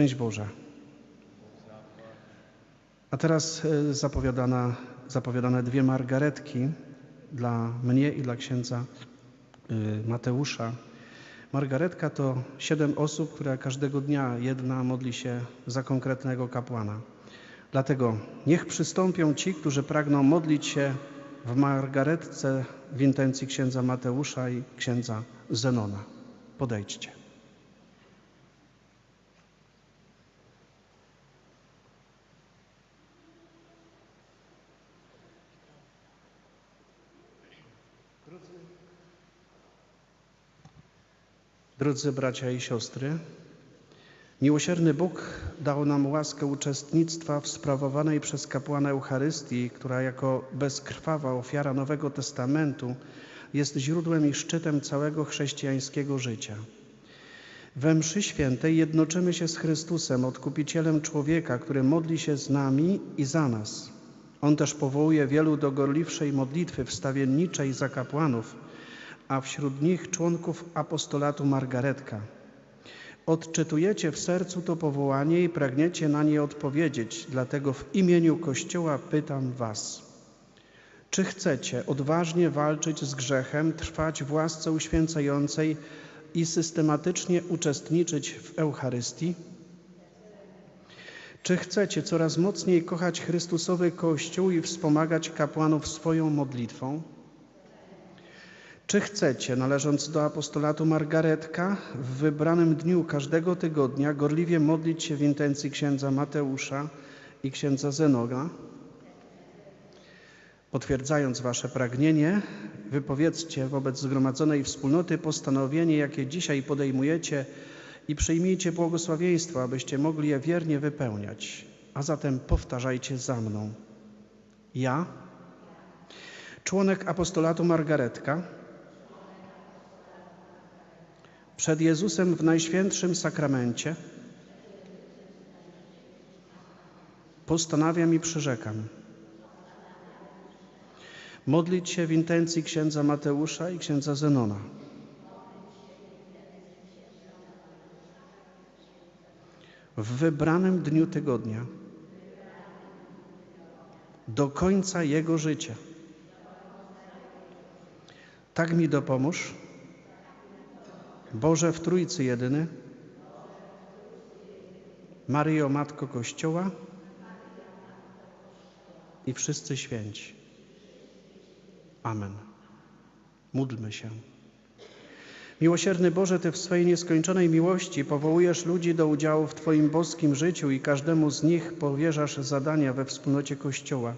Szczęść Boże. A teraz e, zapowiadana, zapowiadane dwie margaretki dla mnie i dla księdza e, Mateusza. Margaretka to siedem osób, które każdego dnia jedna modli się za konkretnego kapłana. Dlatego niech przystąpią ci, którzy pragną modlić się w margaretce w intencji księdza Mateusza i księdza Zenona. Podejdźcie. Drodzy bracia i siostry, miłosierny Bóg dał nam łaskę uczestnictwa w sprawowanej przez kapłana Eucharystii, która jako bezkrwawa ofiara Nowego Testamentu jest źródłem i szczytem całego chrześcijańskiego życia. We mszy świętej jednoczymy się z Chrystusem, Odkupicielem człowieka, który modli się z nami i za nas. On też powołuje wielu do gorliwszej modlitwy wstawienniczej za kapłanów, a wśród nich członków apostolatu Margaretka. Odczytujecie w sercu to powołanie i pragniecie na nie odpowiedzieć, dlatego w imieniu Kościoła pytam Was. Czy chcecie odważnie walczyć z grzechem, trwać w łasce uświęcającej i systematycznie uczestniczyć w Eucharystii? Czy chcecie coraz mocniej kochać Chrystusowy Kościół i wspomagać kapłanów swoją modlitwą? Czy chcecie, należąc do apostolatu Margaretka, w wybranym dniu każdego tygodnia gorliwie modlić się w intencji księdza Mateusza i księdza Zenoga? Potwierdzając wasze pragnienie, wypowiedzcie wobec zgromadzonej wspólnoty postanowienie, jakie dzisiaj podejmujecie i przyjmijcie błogosławieństwo, abyście mogli je wiernie wypełniać. A zatem powtarzajcie za mną. Ja, członek apostolatu Margaretka, przed Jezusem w Najświętszym Sakramencie postanawiam i przyrzekam modlić się w intencji księdza Mateusza i księdza Zenona. W wybranym dniu tygodnia do końca jego życia. Tak mi dopomóż. Boże w Trójcy Jedyny, Maryjo Matko Kościoła i wszyscy święci. Amen. Módlmy się. Miłosierny Boże, Ty w swojej nieskończonej miłości powołujesz ludzi do udziału w Twoim boskim życiu i każdemu z nich powierzasz zadania we wspólnocie Kościoła.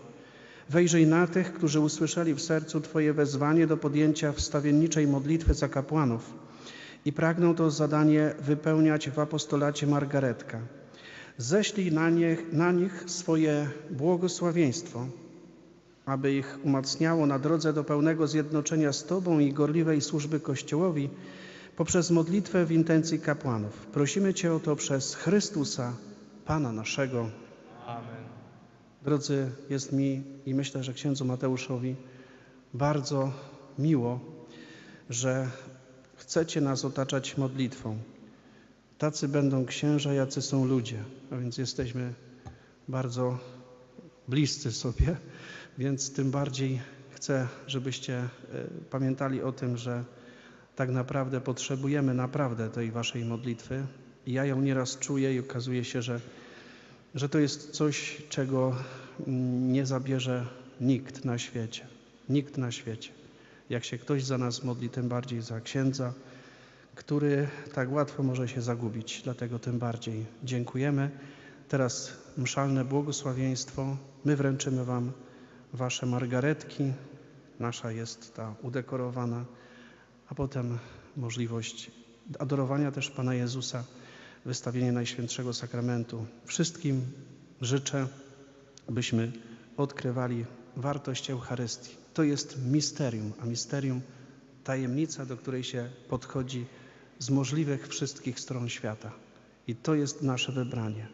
Wejrzyj na tych, którzy usłyszeli w sercu Twoje wezwanie do podjęcia wstawienniczej modlitwy za kapłanów i pragną to zadanie wypełniać w apostolacie Margaretka. Ześlij na nich, na nich swoje błogosławieństwo, aby ich umacniało na drodze do pełnego zjednoczenia z Tobą i gorliwej służby Kościołowi poprzez modlitwę w intencji kapłanów. Prosimy Cię o to przez Chrystusa, Pana naszego. Amen. Drodzy, jest mi i myślę, że księdzu Mateuszowi bardzo miło, że chcecie nas otaczać modlitwą. Tacy będą księża, jacy są ludzie, a więc jesteśmy bardzo bliscy sobie, więc tym bardziej chcę, żebyście e, pamiętali o tym, że tak naprawdę potrzebujemy naprawdę tej waszej modlitwy. Ja ją nieraz czuję i okazuje się, że, że to jest coś, czego mm, nie zabierze nikt na świecie. Nikt na świecie. Jak się ktoś za nas modli, tym bardziej za księdza, który tak łatwo może się zagubić. Dlatego tym bardziej dziękujemy. Teraz mszalne błogosławieństwo. My wręczymy Wam Wasze margaretki. Nasza jest ta udekorowana, a potem możliwość adorowania też Pana Jezusa, wystawienie Najświętszego Sakramentu. Wszystkim życzę, byśmy odkrywali wartość Eucharystii. To jest misterium, a misterium tajemnica, do której się podchodzi z możliwych wszystkich stron świata. I to jest nasze wybranie.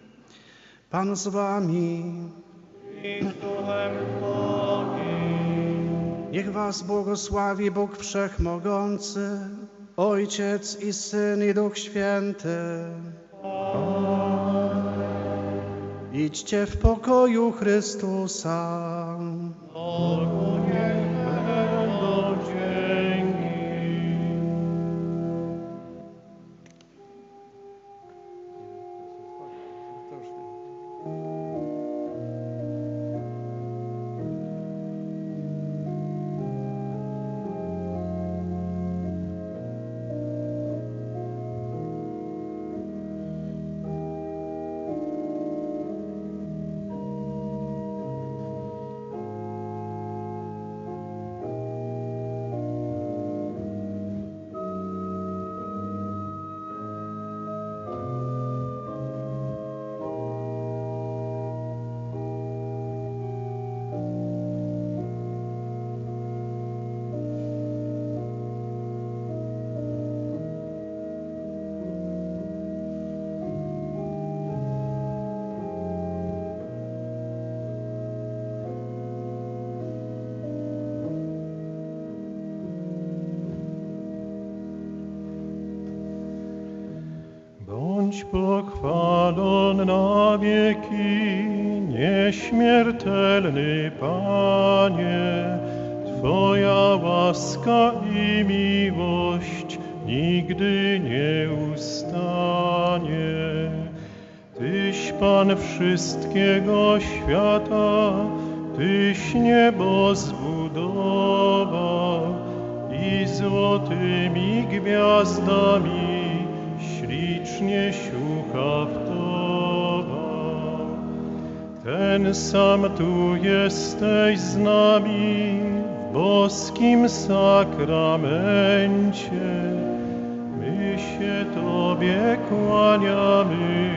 Pan z Wami. Niech Was błogosławi Bóg Wszechmogący, Ojciec i Syn i Duch Święty. Idźcie w pokoju Chrystusa. Bogu niech będą Bądź na wieki, nieśmiertelny Panie. Twoja łaska i miłość nigdy nie ustanie. Tyś Pan wszystkiego świata, Tyś niebo zbudował i złotymi gwiazdami ślicznie siuchawtował. Ten sam tu jesteś z nami w boskim sakramencie. My się Tobie kłaniamy,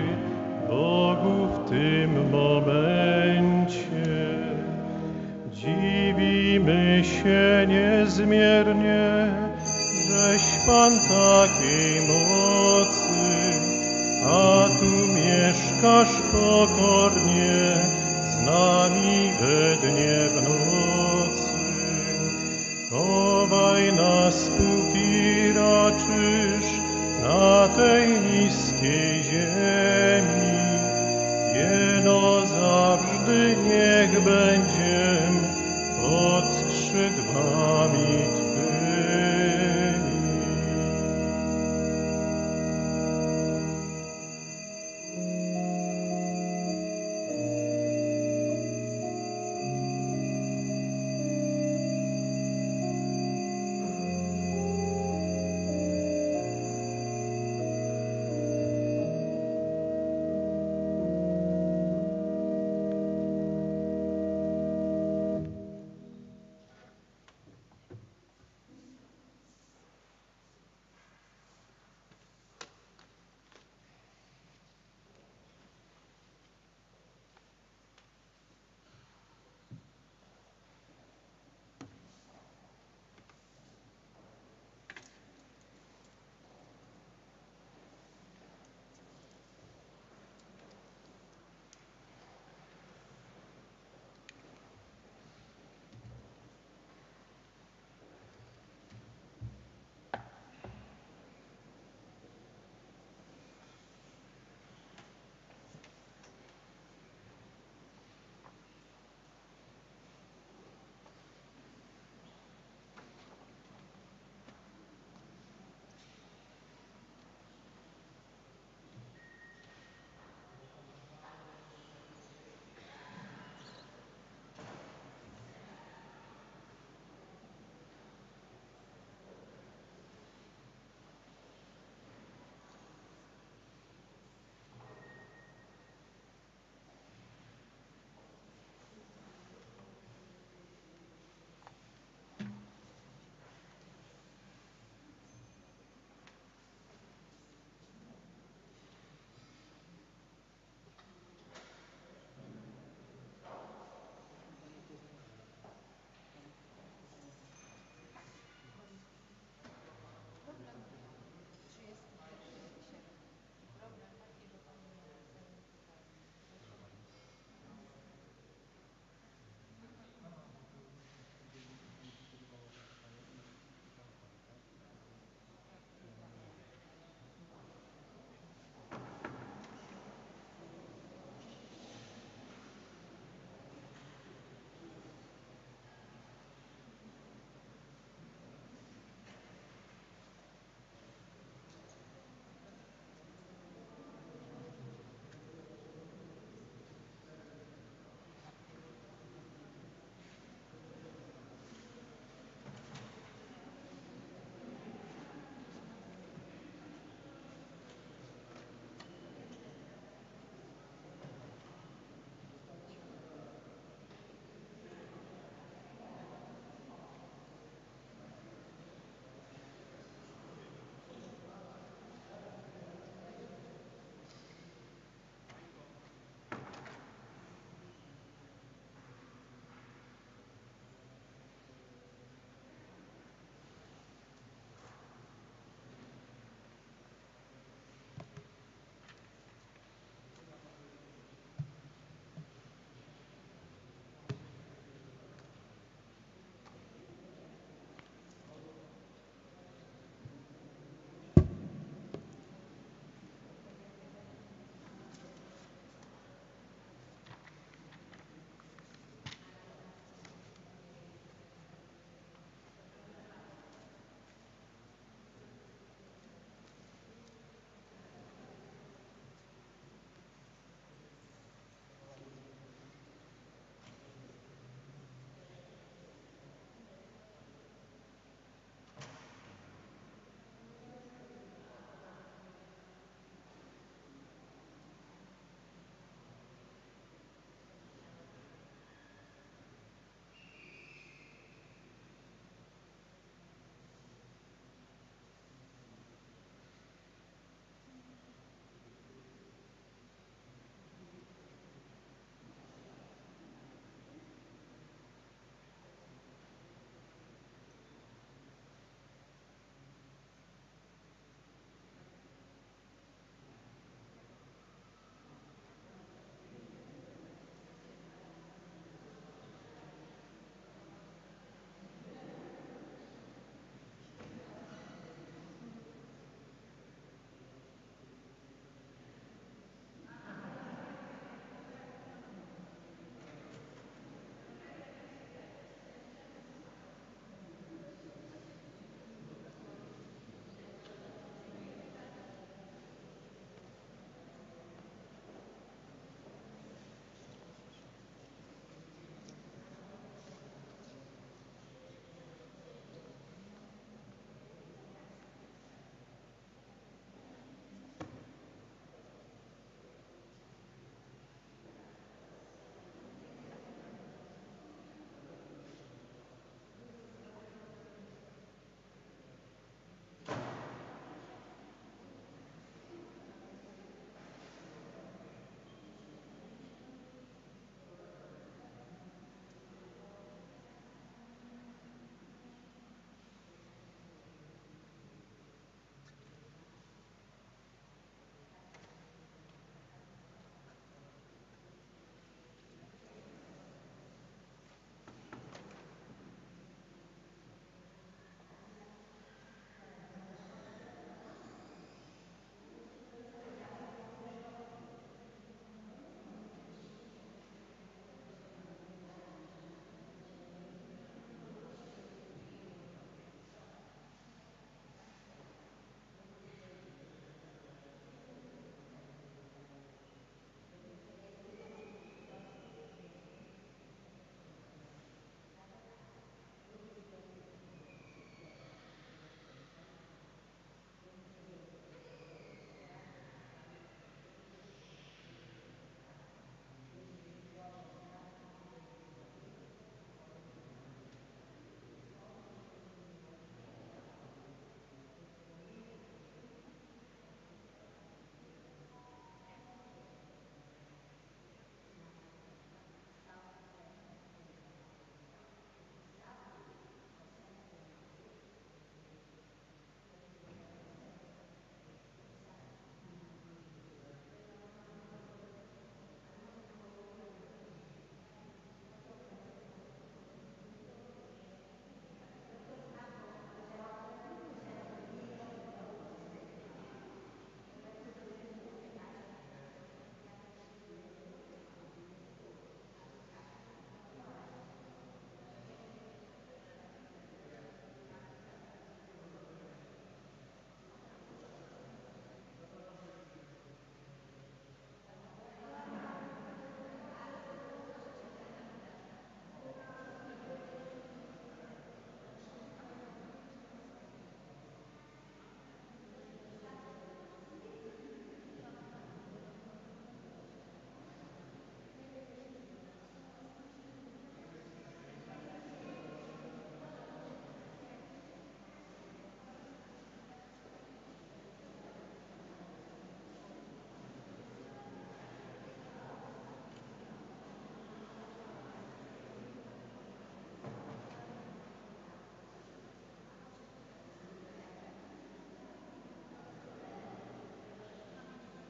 Bogu w tym momencie. Dziwimy się niezmiernie, żeś Pan takiej mocy, mieszkasz pokornie z nami we dnie w nocy. Chowaj nas, póki raczysz na tej niskiej ziemi.